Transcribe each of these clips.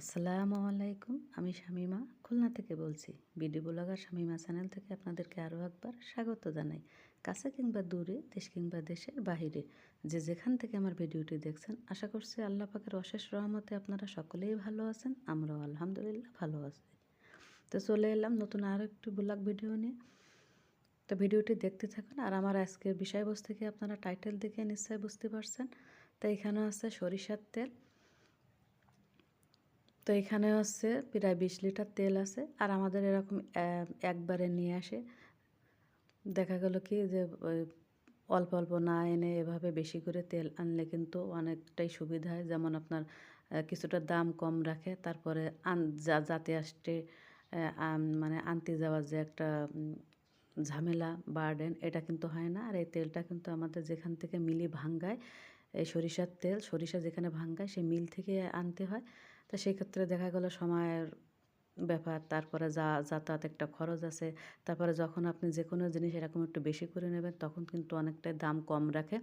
আসসালামু আলাইকুম, আমি শামিমা। খুলনা থেকে বলছি। বিডি ব্লগার শামিমা চ্যানেল থেকে আপনাদেরকে আরও একবার স্বাগত জানাই। কাছে কিংবা দূরে, দেশ কিংবা দেশের বাহিরে, যে যেখান থেকে আমার ভিডিওটি দেখছেন, আশা করছি আল্লাহ পাকের অশেষ রহমতে আপনারা সকলেই ভালো আছেন, আমরাও আলহামদুলিল্লাহ ভালো আছি। তো চলে এলাম নতুন আরও একটি ব্লগ ভিডিও নিয়ে। তো ভিডিওটি দেখতে থাকুন, আর আমার আজকের বিষয়বস্তু থেকে আপনারা টাইটেল দেখে নিশ্চয়ই বুঝতে পারছেন? তো এখানে আছে সরিষার তেল। তো এখানে হচ্ছে প্রায় বিশ লিটার তেল আছে। আর আমাদের এরকম একবারে নিয়ে আসে। দেখা গেল কি যে অল্প অল্প না এনে এভাবে বেশি করে তেল আনলে কিন্তু অনেকটাই সুবিধা হয়। যেমন আপনার কিছুটা দাম কম রাখে, তারপরে আন, যা, যাতে আসতে মানে আনতে যাওয়ার যে একটা ঝামেলা, বার্ডেন, এটা কিন্তু হয় না। আর এই তেলটা কিন্তু আমাদের যেখান থেকে মিলি ভাঙ্গায়, এই সরিষার তেল, সরিষা যেখানে ভাঙ্গায়, সেই মিল থেকে আনতে হয়। তো সেই ক্ষেত্রে দেখা গেলো সময়ের ব্যাপার, তারপরে যা, যাতায়াত একটা খরচ আছে, তারপরে যখন আপনি যে কোনো জিনিস এরকম একটু বেশি করে নেবেন, তখন কিন্তু অনেকটাই দাম কম রাখে।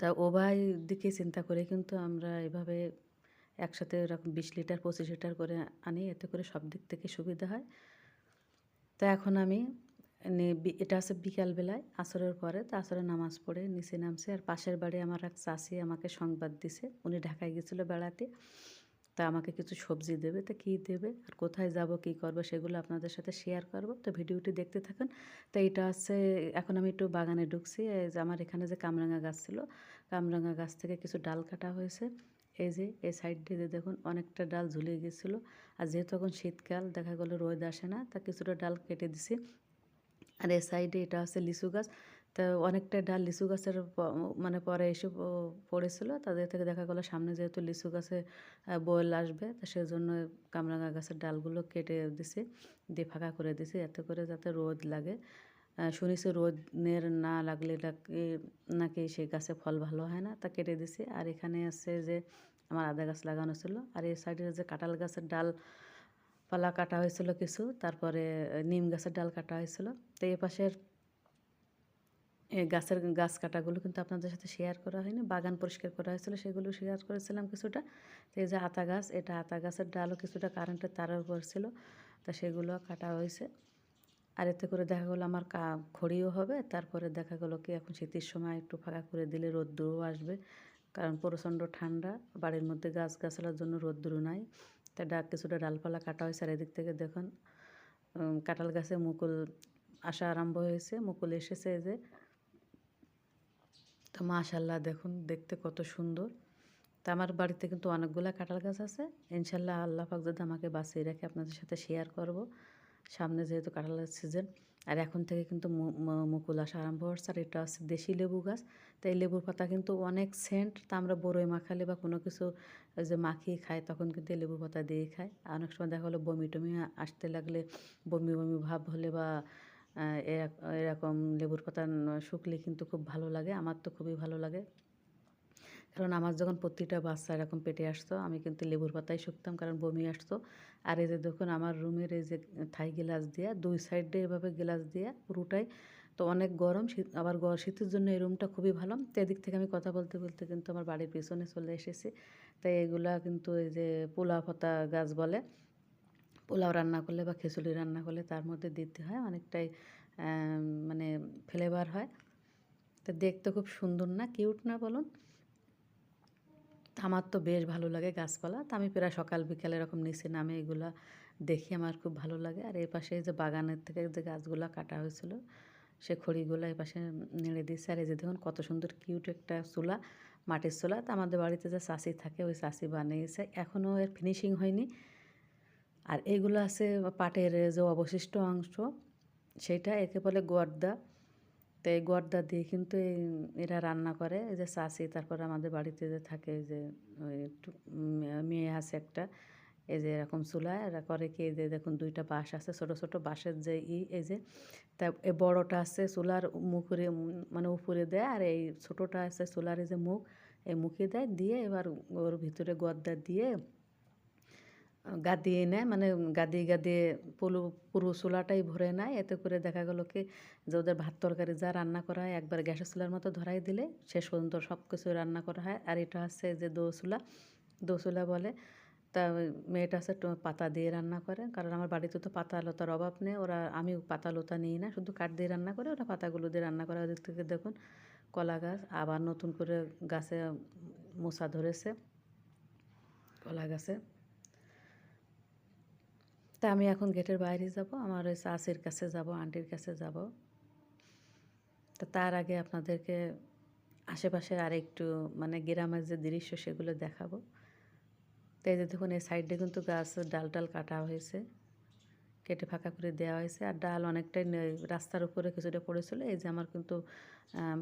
তা উভয় দিকে চিন্তা করে কিন্তু আমরা এভাবে একসাথে এরকম বিশ লিটার, পঁচিশ লিটার করে আনি, এতে করে সব দিক থেকে সুবিধা হয়। তা এখন আমি এটা আছে বিকালবেলায় আসরের পরে, তা আসরে নামাজ পড়ে নিচে নামছে, আর পাশের বাড়ি আমার এক চাষি আমাকে সংবাদ দিছে, উনি ঢাকায় গেছিল বেড়াতে। তা আমাকে কিছু সবজি দেবে, তা কী দেবে, আর কোথায় যাব, কী করব, সেগুলো আপনাদের সাথে শেয়ার করব। তো ভিডিওটি দেখতে থাকুন। তো এটা হচ্ছে, এখন আমি একটু বাগানে ঢুকছি যে আমার এখানে যে কামরাঙা গাছ ছিল, কামরাঙা গাছ থেকে কিছু ডাল কাটা হয়েছে। এই যে, এই সাইড দিয়ে দেখুন, অনেকটা ডাল ঝুলে গেছিল। আর যেহেতু এখন শীতকাল, দেখা গেলো রোদ আসে না, তা কিছুটা ডাল কেটে দিছি। আর এই সাইডে এটা আছে লিচু গাছ। তো অনেকটা ডাল লিচু গাছের মানে পরে এসে পড়েছিল। তাদের থেকে দেখা গেলো সামনে যেহেতু লিচু গাছে বয়েল আসবে, তা সেই জন্য কামরাঙা গাছের ডালগুলো কেটে দিছে, দিয়ে ফাঁকা করে দিছে। এতে করে যাতে রোদ লাগে। শুনেছি রোদের না লাগলে নাকি নাকি সেই গাছে ফল ভালো হয় না, তা কেটে দিছি। আর এখানে আছে যে, আমার আদা গাছ লাগানো ছিল। আর এই সাইডে যে কাঁঠাল গাছের ডাল পালা কাটা হয়েছিল কিছু, তারপরে নিম গাছের ডাল কাটা হয়েছিল। তো এই পাশের গাছের গাছ কাটাগুলো কিন্তু আপনাদের সাথে শেয়ার করা হয়নি, বাগান পরিষ্কার করা হয়েছিল, সেগুলো শেয়ার করেছিলাম কিছুটা। তো এই যে আতা গাছ, এটা আতা গাছের ডালও কিছুটা কারেন্টের তারের উপর ছিল, তা সেগুলো কাটা হয়েছে। আর এতে করে দেখা গেলো আমার কা, খড়িও হবে, তারপরে দেখা গেলো কি এখন শীতের সময় একটু ফাঁকা করে দিলে রোদ্দুরও আসবে, কারণ প্রচণ্ড ঠান্ডা, বাড়ির মধ্যে গাছ গাছালার জন্য রোদ্দুর নাই, তা ডাক কিছুটা ডালপালা কাটা হয়েছে, আর এদিক থেকে দেখুন কাঁঠাল গাছে মুকুল আসা আরম্ভ হয়েছে, মুকুল এসেছে যে তো মাশাল্লাহ দেখুন, দেখতে কত সুন্দর। তা আমার বাড়িতে কিন্তু অনেকগুলো কাঁঠাল গাছ আছে। ইনশাল্লাহ আল্লাহ পাক যদি আমাকে বাঁচিয়ে রাখে আপনাদের সাথে শেয়ার করব। সামনে যেহেতু কাঁঠালের সিজন আর এখন থেকে কিন্তু মুকুল আসা আরম্ভ হচ্ছে, আর এটা হচ্ছে দেশি লেবু গাছ। তাই লেবুর পাতা কিন্তু অনেক সেন্ট তা আমরা বড়ই মাখালে বা কোনো কিছু যে মাখিয়ে খাই, তখন কিন্তু লেবু পাতা দিয়ে খাই। আর অনেক সময় দেখা হলো বমি টমি আসতে লাগলে বমি বমি ভাব হলে বা এরকম লেবুর পাতা শুকলে কিন্তু খুব ভালো লাগে, আমার তো খুবই ভালো লাগে। কারণ আমার যখন প্রতিটা বাচ্চা এরকম পেটে আসতো, আমি কিন্তু লেবুর পাতাই শুকতাম, কারণ বমি আসতো। আর এই যে দেখুন, আমার রুমের এই যে থাই গ্লাস দিয়া, দুই সাইডে এভাবে গ্লাস দিয়া পুরোটাই, তো অনেক গরম, শীত, আবার শীতের জন্য এই রুমটা খুবই ভালো। তো এদিক থেকে আমি কথা বলতে বলতে কিন্তু আমার বাড়ির পিছনে চলে এসেছি। তাই এগুলা কিন্তু এই যে পোলা পাতা গাছ বলে পোলাও রান্না করলে বা খিচুড়ি রান্না করলে তার মধ্যে দিতে হয়, অনেকটাই মানে ফ্লেভার হয়। তো দেখতে খুব সুন্দর না কিউট না বলুন? আমার তো বেশ ভালো লাগে গাছপালা। তো আমি প্রায় সকাল, বিকাল এরকম নিচে নামে এগুলো দেখি, আমার খুব ভালো লাগে। আর এই পাশে যে বাগানের থেকে যে গাছগুলো কাটা হয়েছিল, সে খড়িগুলো এই পাশে নেড়ে দিয়েছে। আর এই যে দেখুন কত সুন্দর কিউট একটা চুলা, মাটির চুলা। তো আমাদের বাড়িতে যে চাষি থাকে, ওই চাষি বানিয়েছে। এখনও এর ফিনিশিং হয়নি। আর এগুলো আছে পাটের যে অবশিষ্ট অংশ, সেটা একে বলে গর্দা। তো এই গর্দা দিয়ে কিন্তু এরা রান্না করে। এই যে চাষি, তারপর আমাদের বাড়িতে যে থাকে যে মেয়ে আছে একটা, এই যে এরকম চুলায় এরা করে কি যে দেখুন দুইটা বাঁশ আছে, ছোট ছোট বাঁশের যে ই, এই যে তা এই বড়টা আছে চুলার মুখরে মানে উপরে দেয় আর এই ছোটোটা আছে চুলার যে মুখ, এই মুখে দেয়, দিয়ে এবার ওর ভিতরে গর্দা দিয়ে গাদিয়ে নেয় মানে গাদিয়ে গাদিয়ে পুরো পুরো চুলাটাই ভরে নেয় এতে করে দেখা গেলো কি, যে ওদের ভাত তরকারি যা রান্না করা হয়, একবার গ্যাসের চুলার মতো ধরাই দিলে শেষ পর্যন্ত সব কিছু রান্না করা হয়। আর এটা হচ্ছে যে দো চুলা দো চুলা বলে, তা মেয়েটা একটু পাতা দিয়ে রান্না করে। কারণ আমার বাড়িতে তো পাতা লতার অভাব নেই, ওরা আমি পাতা লতা নিই না, শুধু কাঠ দিয়ে রান্না করে, ওরা পাতাগুলো দিয়ে রান্না করে। ওদিক থেকে দেখুন, কলা গাছ, আবার নতুন করে গাছে মোচা ধরেছে, কলা গাছে। তা আমি এখন গেটের বাইরে যাব, আমার ওই চাষির কাছে যাব, আন্টির কাছে যাব। তো তার আগে আপনাদেরকে আশেপাশে আর একটু মানে গ্রামের যে দৃশ্য সেগুলো দেখাবো। তো এই যে দেখুন, এই সাইডে কিন্তু গাছ ডাল টাল কাটা হয়েছে, কেটে ফাঁকা করে দেওয়া হয়েছে, আর ডাল অনেকটাই রাস্তার উপরে কিছুটা পড়েছিল। এই যে আমার কিন্তু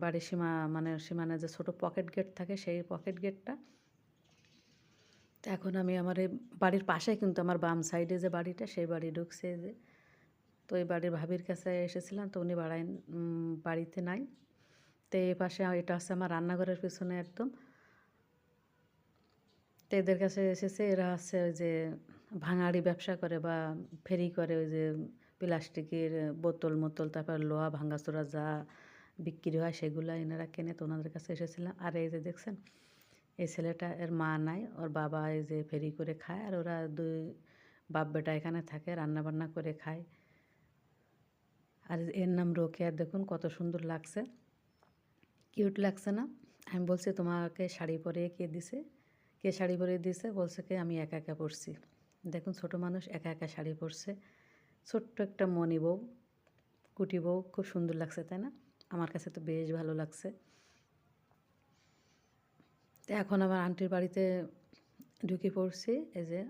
বাড়ির সীমা মানে সীমানা যে ছোট পকেট গেট থাকে, সেই পকেট গেটটা এখন আমি আমার বাড়ির পাশে কিন্তু আমার বাম সাইডে যে বাড়িটা, সেই বাড়ি ঢুকছে যে। তো এই বাড়ির ভাবির কাছে এসেছিলাম, তো উনি বাড়াই বাড়িতে নাই। তো এই পাশে এটা হচ্ছে আমার রান্নাঘরের পিছনে একদম। তো এদের কাছে এসেছে, এরা হচ্ছে ওই যে ভাঙাড়ি ব্যবসা করে বা ফেরি করে ওই যে প্লাস্টিকের বোতল মোতল, তারপর লোহা ভাঙাচোরা যা বিক্রি হয় সেগুলো এনারা কেনে, তো ওনাদের কাছে এসেছিলাম। আর এই যে দেখছেন এই ছেলেটা এর মা নাই, ওর বাবা এই যে ফেরি করে খায় আর ওরা দুই বাপ বেটা এখানে থাকে রান্না বান্না করে খায়। আর এর নাম রোকেয়া, দেখুন কত সুন্দর লাগছে। কিউট লাগছে না? আমি বলছি, তোমাকে শাড়ি পরিয়ে কে দিছে? কে শাড়ি পরিয়ে দিছে? বলছে কি, আমি একা একা পরছি। দেখুন, ছোট মানুষ একা একা শাড়ি পরছে। ছোট্ট একটা মণি বউ, কুটি বউ, খুব সুন্দর লাগছে, তাই না? আমার কাছে তো বেশ ভালো লাগছে। তো এখন আমার আন্টির বাড়িতে ঢুকে পড়ছি, এই যে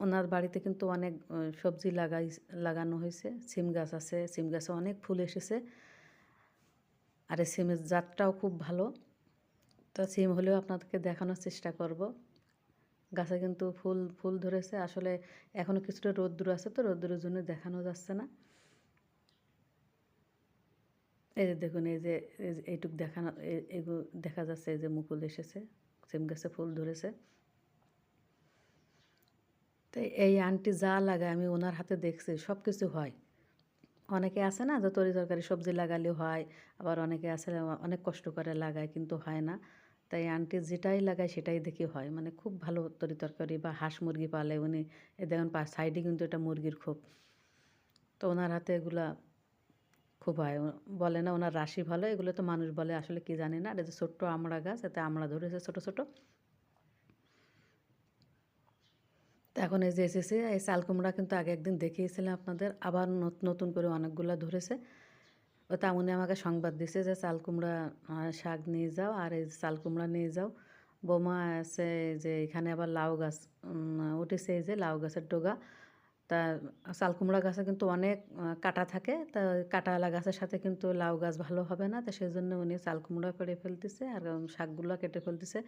ওনার বাড়িতে কিন্তু অনেক সবজি লাগাই, লাগানো হয়েছে, সিম গাছ আছে, সিম গাছে অনেক ফুল এসেছে। আর এই সিমের জাতটাও খুব ভালো। তো সিম হলেও আপনাদেরকে দেখানোর চেষ্টা করব। গাছে কিন্তু ফুল ফুল ধরেছে। আসলে এখনও কিছুটা রোদ্দুর আছে তো, রোদ্দুরের জন্য দেখানো যাচ্ছে না। এই যে দেখুন, এই যে, এই এইটুক দেখানো এগুলো দেখা যাচ্ছে এই যে মুকুল এসেছে, সিম গাছে ফুল ধরেছে। তো এই আন্টি যা লাগায় আমি ওনার হাতে দেখছি সব কিছু হয়। অনেকে আছে না যে তরি তরকারি, সবজি লাগালেও হয়, আবার অনেকে আছে অনেক কষ্ট করে লাগায়, কিন্তু হয় না। তাই আন্টি যেটাই লাগায় সেটাই দেখি হয়। মানে খুব ভালো তরি তরকারি বা হাঁস মুরগি পালে উনি দেখুন সাইডে কিন্তু এটা মুরগির খুব তো ওনার হাতে এগুলা খুব হয়। বলে না, ওনার রাশি ভালো, এগুলো তো মানুষ বলে, আসলে কি জানি না। এই যে ছোট্ট আমড়া গাছ, এতে আমড়া ধরেছে ছোট ছোট। তো এখন এই যে এসেছে, এই চাল কুমড়া কিন্তু আগে একদিন দেখিয়েছিলাম আপনাদের, আবার নত- নতুন করে অনেকগুলো ধরেছে। ও তা উনি আমাকে সংবাদ দিছে যে চাল কুমড়া শাক নিয়ে যাও, আর এই চাল কুমড়া নিয়ে যাও। বৌমা আছে যে এখানে আবার লাউ গাছ উঠেছে এই যে লাউ গাছের ডগা। তা চাল কুমড়া গাছে কিন্তু অনেক কাটা থাকে। তা কাঁটাওয়ালা গাছের সাথে কিন্তু লাউ গাছ ভালো হবে না। তো সেই জন্য উনি চাল কুমড়া পেড়ে ফেলতেছে আর শাকগুলো কেটে ফেলতেছে।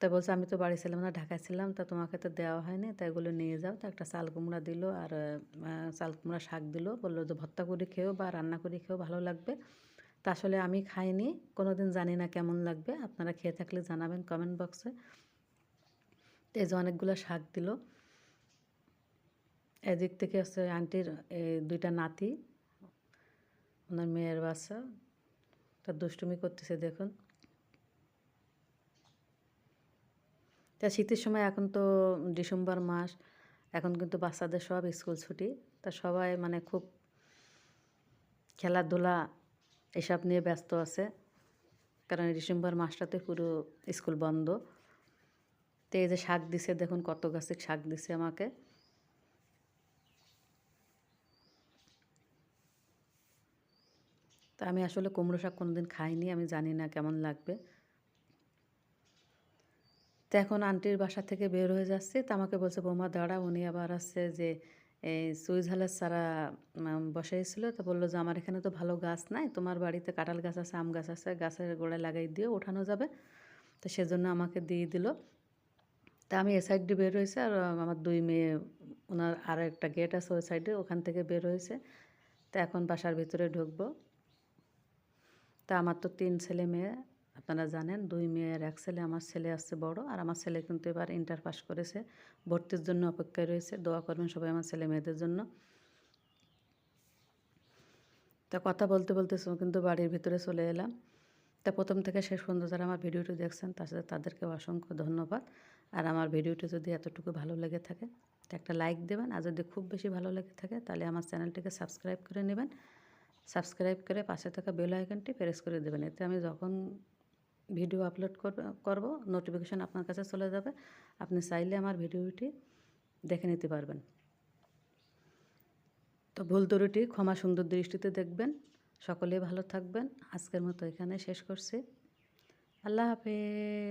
তা বলছে, আমি তো বাড়ি ছিলাম না, ঢাকায় ছিলাম। তা তোমাকে তো দেওয়া হয়নি। তা এগুলো নিয়ে যাও। তা একটা চাল কুমড়া দিল আর চাল কুমড়া শাক দিল। বলল যে ভর্তা করে খেও বা রান্না করে খেও ভালো লাগবে। তা আসলে আমি খাইনি। কোনো দিন জানি না কেমন লাগবে। আপনারা খেয়ে থাকলে জানাবেন কমেন্ট বক্সে। এই যে অনেকগুলো শাক দিল। এদিক থেকে হচ্ছে আন্টির দুইটা নাতি, ওনার মেয়ের বাচ্চা। তার দুষ্টুমি করতেছে, দেখুন। তা শীতের সময় এখন তো ডিসেম্বর মাস, এখন কিন্তু বাচ্চাদের সব স্কুল ছুটি। তা সবাই মানে খুব খেলাধুলা এসব নিয়ে ব্যস্ত আছে, কারণ ডিসেম্বর মাসটাতে পুরো স্কুল বন্ধ। তো এই যে শাক দিছে, দেখুন কত গাছে শাক দিছে আমাকে। তা আমি আসলে কুমড়ো শাক কোনোদিন খাইনি আমি জানি না কেমন লাগবে। তো এখন আন্টির বাসা থেকে বের হয়ে যাচ্ছে। তো আমাকে বলছে বৌমা দাঁড়া উনি আবার আসছে যে এই সুইঝালের চারা উম, বসাইছিল। তো বলল যে আমার এখানে তো ভালো গাছ নাই তোমার বাড়িতে কাঁঠাল গাছ আছে আম গাছ আছে গাছের গোড়ায় লাগাই দিয়ে ওঠানো যাবে। তো সেজন্য আমাকে দিয়ে দিল। তা আমি এ সাইড দিয়ে বের হয়েছে আর আমার দুই মেয়ে ওনার আরও একটা গেট আছে ওই সাইডে ওখান থেকে বের হয়েছে। তো এখন বাসার ভিতরে ঢুকবো। তা আমার তো তিন ছেলে মেয়ে, আপনারা জানেন। দুই মেয়ের এক ছেলে, আমার ছেলে আসছে বড়, আর আমার ছেলে কিন্তু এবার ইন্টার পাস করেছে। ভর্তির জন্য অপেক্ষায় রয়েছে, দোয়া করবেন সবাই আমার ছেলে মেয়েদের জন্য। তা কথা বলতে বলতে কিন্তু বাড়ির ভিতরে চলে এলাম। তা প্রথম থেকে শেষ পর্যন্ত যারা আমার ভিডিওটি দেখছেন তার সাথে তাদেরকে অসংখ্য ধন্যবাদ। আর আমার ভিডিওটি যদি এতটুকু ভালো লেগে থাকে, তো একটা লাইক দেবেন। আর যদি খুব বেশি ভালো লেগে থাকে, তাহলে আমার চ্যানেলটিকে সাবস্ক্রাইব করে নেবেন। সাবস্ক্রাইব করে পাশে থাকা বেল আইকনটি প্রেস করে দেবেন। এতে আমি যখন ভিডিও আপলোড করবে নোটিফিকেশান আপনার কাছে চলে যাবে। আপনি চাইলে আমার ভিডিওটি দেখে নিতে পারবেন। তো ভুল ত্রুটি, ক্ষমা সুন্দর দৃষ্টিতে দেখবেন। সকলে ভালো থাকবেন। আজকের মতো এখানে শেষ করছি। আল্লাহ হাফেজ।